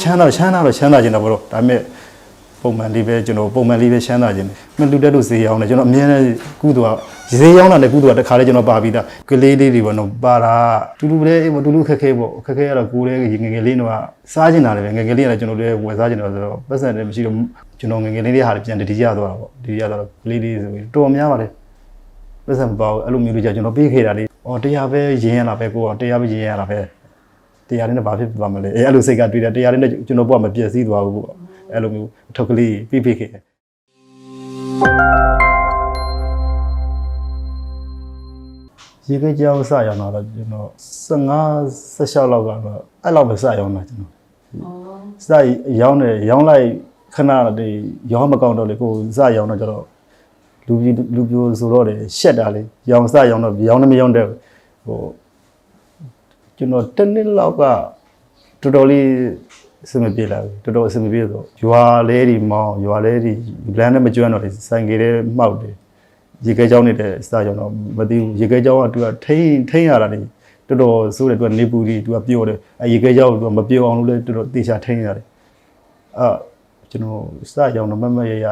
ချမ်းသာချမ်းသာတော့ချမ်းသာခြင်းတော့ဘလို့ဒါပေမဲ့ပုံမှန်လေးပဲကျွန်တော်ပုံမှန်လေးပဲချမ်းသာခြင်းတယ်မလူတက်လို့ဈေးရောင်းတယ်ကျွန်တော်အမြဲတမ်းကုသိုလ်ကဈေးရောင်းတာနဲ့ကုသိုလ်ကတစ်ခါလေးကျွန်တော်ပါပြီးသားကလေးလေးတွေပေါ့နော်ပါတာတူတူလေးတူတူခက်ခဲပေါ့ခက်ခဲရတော့ကိုယ်လေးငငယ်လေးတော့စားကျင်တာလည်းပဲငငယ်လေးကလည်းကျွန်တော်လည်းဝယ်စားကျင်တော့ဆိုတော့ပတ်စံလည်းမရှိတော့ကျွန်တော်ငငယ်လေးတွေဟာလည်းပြန်တတိယသွားတာပေါ့တတိယသွားတော့ကလေးလေးဆိုပြီးတော်များပါတယ်ပတ်စံမပေါ့အဲ့လိုမျိုးလေးကြာကျွန်တော်ပြေးခဲ့တာလေးအော်တရားပဲရင်းရတာပဲကိုကတရားပဲရင်းရတာပဲ တရားနဲ့ဘာဖြစ်ပါမလဲအဲ့အဲ့လိုစိတ်ကတွေ့တယ်တရားနဲ့ကျွန်တော်ဘုရားမပြည့်စည်သွားဘူးပေါ့အဲ့လိုမျိုးအထုပ်ကလေးပြေးပြေးခဲ့ရေကကြောက်စရအောင်တော့ကျွန်တော်15 16လောက်ကတော့အဲ့လောက်ပဲစရောက်တာကျွန်တော်စရောင်းတယ်ရောင်းလိုက်ခဏတည်းရောင်းမကောင်းတော့လေကိုစရောင်းတော့ကျတော့လူကြီးလူပြိုဆိုတော့လေရှက်တာလေရောင်စရောင်တော့ရောင်နဲ့မရောင်တဲ့ဟို ကျွန်တော်တစ်နှစ်လောက်ကတော်တော်လေးအဆင်မပြေလာဘူးတော်တော်အဆင်မပြေဆိုရွာလဲဒီမောင်းရွာလဲဒီလမ်းနဲ့မကျွမ်းတော့လေဆိုင်ကလေးတွေမှောက်တယ်ရေခဲချောင်းနေတဲ့စကြောင်တော့မသိဘူးရေခဲချောင်းကသူကထိန်းထိန်းရတာလေတော်တော်ဆိုးတယ်သူကနေပူဒီသူကပြောတယ်အဲရေခဲချောင်းကသူကမပြောအောင်လို့လေတော်တော်တေချာထိန်းရတယ်အဲကျွန်တော်စကြောင်တော့မမရရ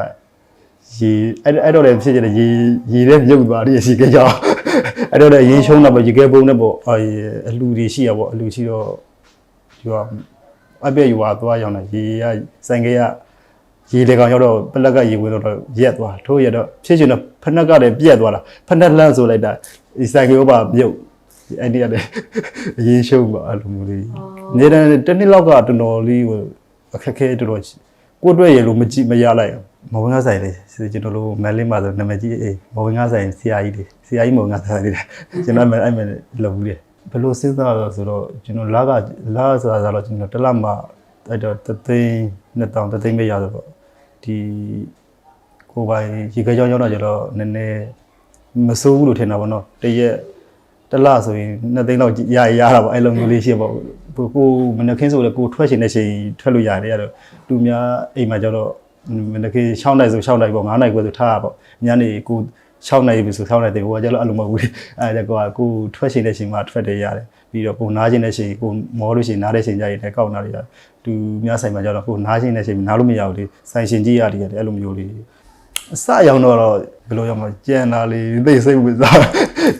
ရေအဲ့အဲ့တော့လည်းဖြစ်ကြတယ်ရေရေတဲ့မြုပ်သွားတယ်ရေခဲကြောင်း အဲ့တော့လည်းရေရှုံးတာပေါ့ရေခဲပုံးနဲ့ပေါ့အဲအလူတွေရှိရပေါ့အလူရှိတော့ယူအပြည့်ယူသွားသွားရောက်နေရေကဆိုင်ကရရေလေကောင်ရောက်တော့ပလက်ကရေဝင်တော့ရက်သွားထိုးရတော့ဖြစ်ချင်တော့ဖက်နှက်ကလည်းပြက်သွားတာဖက်နှက်လန့်ဆိုလိုက်တာဒီဆိုင်ကရောပါမြုပ်အဲ့ဒီကလည်းအရင်ရှုံးပါအဲ့လိုမျိုးလေးနေတယ်တစ်နှစ်လောက်ကတော်တော်လေးဟိုအခက်ခဲတော်တော်ကိုတွေ့ရလို့မကြည့်မရလိုက် မဝင်ကားဆိုင်လေးကျွန်တော်တို့မန်လေးမှာဆိုနာမည်ကြီးအေးမဝင်ကားဆိုင်ဆရာကြီးတွေဆရာကြီးမဝင်ကားဆိုင်လေးကျွန်တော်အဲ့မဲ့လောက်ဘူးလေဘယ်လိုစဉ်းစားတော့ဆိုတော့ကျွန်တော်လာကလာဆိုတာဆိုတော့ကျွန်တော်တစ်လမှအဲ့တော့တသိန်းနှစ်တောင်တသိန်းပဲရတော့ဒီကိုပိုင်ရေခဲကြောင်းရောက်တော့ကျတော့နည်းနည်းမစိုးဘူးလို့ထင်တာပေါ့နော်တရက်တစ်လဆိုရင်နှစ်သိန်းလောက်ရရတာပေါ့အဲ့လိုမျိုးလေးရှိပေါ့ကိုကိုမနက်ခင်းဆိုလည်းကိုထွက်ရှင်တဲ့ချိန်ထွက်လို့ရတယ်အဲ့တော့လူများအိမ်မှာကျတော့ မနက်ခင်း6နိုင်ဆို6နိုင်ပေါ့9နိုင်ကိုဆိုထားရပေါ့ညနေကို6နိုင်ပြီဆို6နိုင်တယ်ဟိုကကျတော့အဲ့လိုမဟုတ်ဘူးလေအဲ့ဒါကောကိုထွက်ရှင်တဲ့ချိန်မှာထွက်တယ်ရတယ်ပြီးတော့ကိုနားခြင်းတဲ့ချိန်ကိုမောလို့ရှိရင်နားတဲ့ချိန်ကြရင်လည်းကောက်နာရတယ်သူများဆိုင်မှာကျတော့ကိုနားခြင်းတဲ့ချိန်နားလို့မရဘူးလေဆိုင်ရှင်ကြီးရတယ်အဲ့လိုမျိုးလေးအစရောက်တော့တော့ဘယ်လိုရောက်မလဲကြံတာလေးသိစိတ်ဝင်စား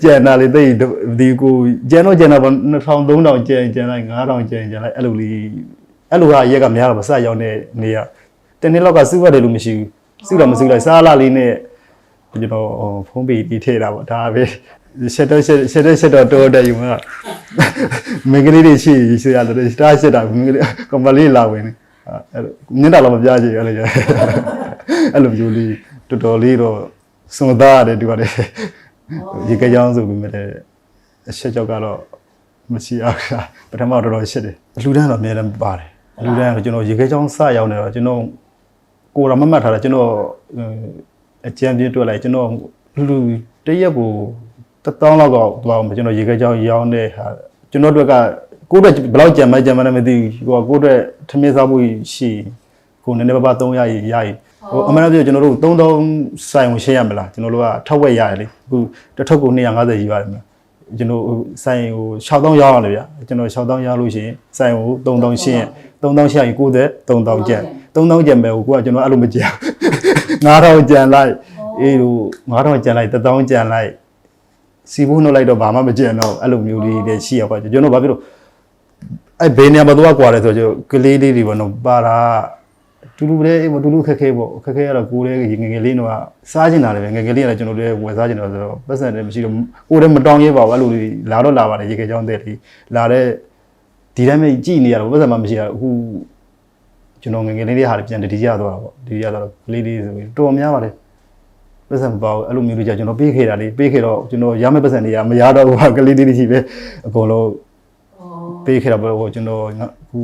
ကြံတာလေးသိဒီကိုကြံတော့ကြံတော့2000 3000ကြံကြံလိုက်9000ကြံကြံလိုက်အဲ့လိုလေးအဲ့လိုဟာရက်ကများတော့မစရောက်တဲ့နေရ တနေ့လောက်ကစုရတယ်လို့မရှိဘူးစုတော့မစုလိုက်စားလာလေးနဲ့ကျွန်တော်ဖုန်းပေတီးထည့်တာပေါ့ဒါပဲရှက်တော့ရှက်ရှက်တော့ရှက်တော့တော်တယ်ယူမှာမင်္ဂလေးတွေရှိရှိရတယ်စတားရှက်တာမင်္ဂလေးကမ္ဘာလေးလာဝင်နေအဲ့လိုညနေတော့မပြချင်အဲ့လိုအဲ့လိုမျိုးလေးတော်တော်လေးတော့စွန်သားရတယ်ဒီကနေ့ရေကကြောင်းဆိုပြီးမြဲအချက်ကြောက်ကတော့မရှိအောင်ပထမတော်တော်ရှစ်တယ်အလူတန်းတော့အများတန်းပါတယ်အလူတန်းကကျွန်တော်ရေကကြောင်းစရောက်နေတော့ကျွန်တော် ကိုယ်တော်မမှတ်ထားတာကျွန်တော်အကြံပြတွေ့လိုက်ကျွန်တော်လူတရက်ကိုတသောင်းလောက်တော့သွားအောင်ကျွန်တော်ရေကကြောင်းရောင်းတဲ့ဟာကျွန်တော်တို့ကကိုယ့်အတွက်ဘယ်လောက်ကြံမကြံမလည်းမသိဘူးဟိုကိုယ့်အတွက်ထမင်းစားမှုရှိကိုနည်းနည်းပါးပါ300ရရရဟိုအမှန်တကယ်ကျွန်တော်တို့3000ဆိုင်ဝင်ရှင်းရမလားကျွန်တော်တို့ကထောက်ဝက်ရတယ်လေအခုတစ်ထုပ်ကို250ယူရတယ်မလားကျွန်တော်ဆိုင်ဟို6000ရောက်ရလေဗျာကျွန်တော်6000ရောက်လို့ရှိရင်ဆိုင်ဟို3000ရှင်း3000ရှင်းရင်90 3000ကျန် 3000ကျန်ပဲဟိုကိုကကျွန်တော်အဲ့လိုမကြံ9000ကျန်လိုက်အေးလို့9000ကျန်လိုက်1000ကျန်လိုက်စီဘူးနှုတ်လိုက်တော့ဘာမှမကျန်တော့အဲ့လိုမျိုးလေးတွေရှိရပါကျွန်တော်ဘာဖြစ်လို့အဲ့ဘေးနေရာမှာတော့ကွာတယ်ဆိုတော့ကလေးလေးတွေပေါ့နော်ပါတာတူတူလေးတူတူခက်ခဲပေါ့ခက်ခဲရတော့ကိုယ်လေးငငယ်လေးတော့စားကျင်တာလည်းပဲငငယ်လေးကလည်းကျွန်တော်တို့ဝယ်စားကျင်တော့ဆိုတော့ပတ်စံလည်းမရှိတော့ကိုယ်လည်းမတောင်းရဲပါဘူးအဲ့လိုလေးလာတော့လာပါတယ်ရေခဲချောင်းတဲ့လေးလာတဲ့ဒီတိုင်းပဲကြည်နေရတော့ပတ်စံမှမရှိရအခု ကျွန်တော်ငငယ်လေးတွေဟာလည်းပြန်တတိယသွားတာပေါ့တတိယသွားတော့ကလေးလေးဆိုပြီးတော်များပါတယ်ပတ်စံမပေါ့အဲ့လိုမျိုးတွေကြာကျွန်တော်ပေးခဲ့တာလေးပေးခဲ့တော့ကျွန်တော်ရမယ့်ပတ်စံတွေကမရတော့ဘူးဟာကလေးလေးတွေရှိပဲအကုန်လုံးပေးခဲ့တာပေါ့ဟိုကျွန်တော်အခု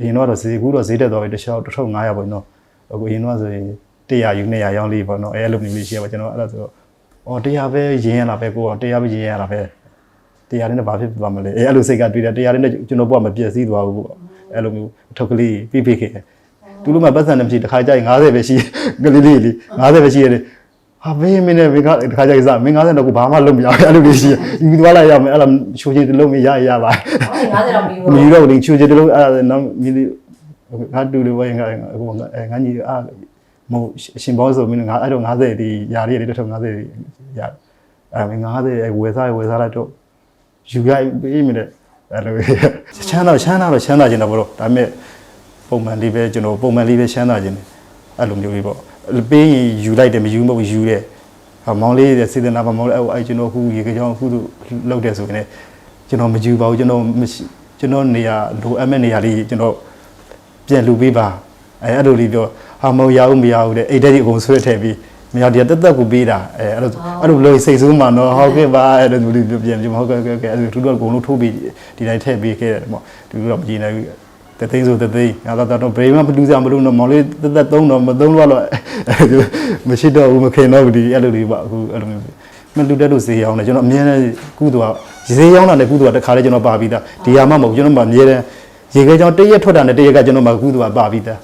အရင်တော့ဈေးကူတော့ဈေးတက်သွားပြီတစ်ခြား1500ပေါ့နော်အခုအရင်တော့ဆိုရင်100ယူ200ရောင်းလေးပေါ့နော်အဲအဲ့လိုမျိုးလေးရှိရပါကျွန်တော်အဲ့ဒါဆိုတော့အော်100ပဲရင်းရတာပဲကိုက100ပဲရင်းရတာပဲ100နဲ့ဘာဖြစ်ပါမလဲအဲအဲ့လိုစိတ်ကတွေ့တယ်100နဲ့ကျွန်တော်ဘုကမပြည့်စည်သွားဘူးပေါ့ အဲ့လိုမျိုးအထုပ်ကလေးပြပြခဲ့သူတို့မှပတ်စံနဲ့မရှိတစ်ခါကြိုက်50ပဲရှိကလေးလေးလေး50ပဲရှိရတယ်ဟာဘေးမင်းနဲ့မင်းကတခါကြိုက်စားမင်း90တော့ကိုဘာမှလုပ်မရဘူးအဲ့လိုလေးရှိယူသွားလိုက်ရမယ်အဲ့လိုချိုးချင်းတလုံးမရရပါ50တော့ပြီးမီတော့ဒီချိုချေတလုံးအဲ့ဒါနောက်မြည်ငါတူတယ်ဘယ်ငါဟိုငါငါညီအာမဟုတ်အရှင်ဘောဆိုမင်းငါအဲ့တော့90ဒီຢာရီတွေတော့90ຢာအဲ့မင်း90ဝယ်စားဝယ်စားလိုက်တော့ယူရပြီးမြတယ် အဲ့လိုချမ်းသာချမ်းသာတော့ချမ်းသာခြင်းတော့ဘလို့ဒါပေမဲ့ပုံမှန်လေးပဲကျွန်တော်ပုံမှန်လေးပဲချမ်းသာခြင်းတယ်အဲ့လိုမျိုးလေးပေါ့ပေးရင်ယူလိုက်တယ်မယူမဟုတ်ယူတယ်ဟာမောင်လေးတဲ့စေတနာပါမောင်လေးအဲ့အဲ့ကျွန်တော်အခုရေကြောင်အခုလို့လောက်တယ်ဆိုရင်လည်းကျွန်တော်မယူပါဘူးကျွန်တော်မရှိကျွန်တော်နေရာလိုအပ်မဲ့နေရာလေးကျွန်တော်ပြန်လူပေးပါအဲအဲ့လိုလေးပြောဟာမဟုတ်ရဘူးမရဘူးတဲ့အိတ်တဲ့ဒီအကုန်ဆွဲထည့်ပြီး မရဒီတက်တက်ကိုပေးတာအဲအဲ့လိုအဲ့လိုလို့စိတ်ဆိုးမှတော့ဟုတ်ကဲ့ပါအဲ့လိုမျိုးလေးပြန်ပြန်ဟုတ်ကဲ့ကဲကဲအဲ့လိုသူတို့အကုန်လုံးထိုးပြီးဒီတိုင်းထည့်ပေးခဲ့တယ်ပေါ့သူတို့တော့မကြည့်နိုင်ဘူးတသိန်းဆိုတသိန်းငါတော့တော့ဘယ်မှမလူစရာမလိုတော့မောင်လေးတက်တက်သုံးတော့မသုံးတော့တော့မရှိတော့ဘူးမခင်တော့ဘူးဒီအဲ့လိုလေးပေါ့အခုအဲ့လိုမျိုးမလူတက်လို့ဈေးရောင်းတယ်ကျွန်တော်အမြဲတမ်းကုသိုလ်ကဈေးရောင်းတာနဲ့ကုသိုလ်ကတစ်ခါလေကျွန်တော်ပါပြီးသားဒီဟာမှမဟုတ်ကျွန်တော်မှအမြဲတမ်းရေခဲကြောင်တရက်ထွက်တာနဲ့တရက်ကကျွန်တော်မှကုသိုလ်ကပါပြီးသား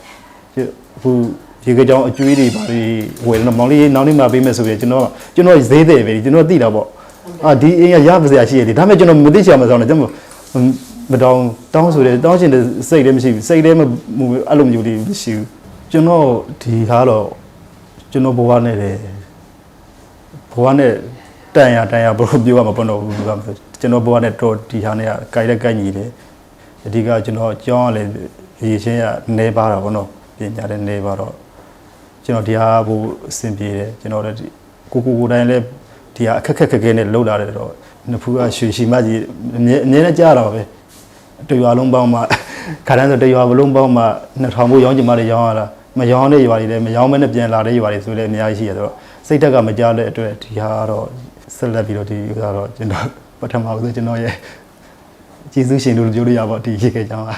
အခု ရေခဲကြောင်အကျွေးတွေပါပြီးဝယ်တော့မောင်လေးနောက်နေ့မှပေးမယ်ဆိုပြီးကျွန်တော်ကျွန်တော်ဈေးတယ်ပဲကျွန်တော်သိတာပေါ့အာဒီအင်းကရပါစရာရှိရတယ်ဒါပေမဲ့ကျွန်တော်မသိချင်မှဆောင်းတယ်ကျွန်တော်မတောင်းတောင်းဆိုတယ်တောင်းချင်တဲ့စိတ်လည်းမရှိဘူးစိတ်လည်းမအဲ့လိုမျိုးလေးမရှိဘူးကျွန်တော်ဒီဟာတော့ကျွန်တော်ဘဝနဲ့လေဘဝနဲ့တန်ရတန်ရဘယ်လိုပြောရမှာပေါ့နော်ကျွန်တော်ဘဝနဲ့တော့ဒီဟာနဲ့ကကြိုက်တဲ့ကြိုက်ညီတယ်အဓိကကျွန်တော်ကြောင်းရလေရေရှင်းရနေပါတာပေါ့နော်ပညာတဲ့နေပါတော့ ကျွန်တော်ဒီဟာဘို့အဆင်ပြေတယ်ကျွန်တော်လည်းကိုကိုကိုတိုင်းလည်းဒီဟာအခက်ခက်ခက်ခဲနဲ့လှုပ်လာတယ်တော့နဖူးကရွှေရှိမကြီးအမြဲအမြဲတမ်းကြားတာပဲတရွာလုံးပေါင်းမှခါတန်းဆိုတရွာလုံးပေါင်းမှ2000ဘို့ရောင်းချင်မှလည်းရောင်းရတာမရောင်းတဲ့ရွာတွေလည်းမရောင်းမဲနဲ့ပြန်လာတဲ့ရွာတွေဆိုလည်းအများကြီးရှိရတော့စိတ်တက်ကမကြားတဲ့အတွက်ဒီဟာကတော့ဆက်လက်ပြီးတော့ဒီဥစ္စာတော့ကျွန်တော်ပထမဦးဆုံးကျွန်တော်ရဲ့ကျေးဇူးရှင်လို့ပြောလို့ရပါဒီရေခဲကြောင်းက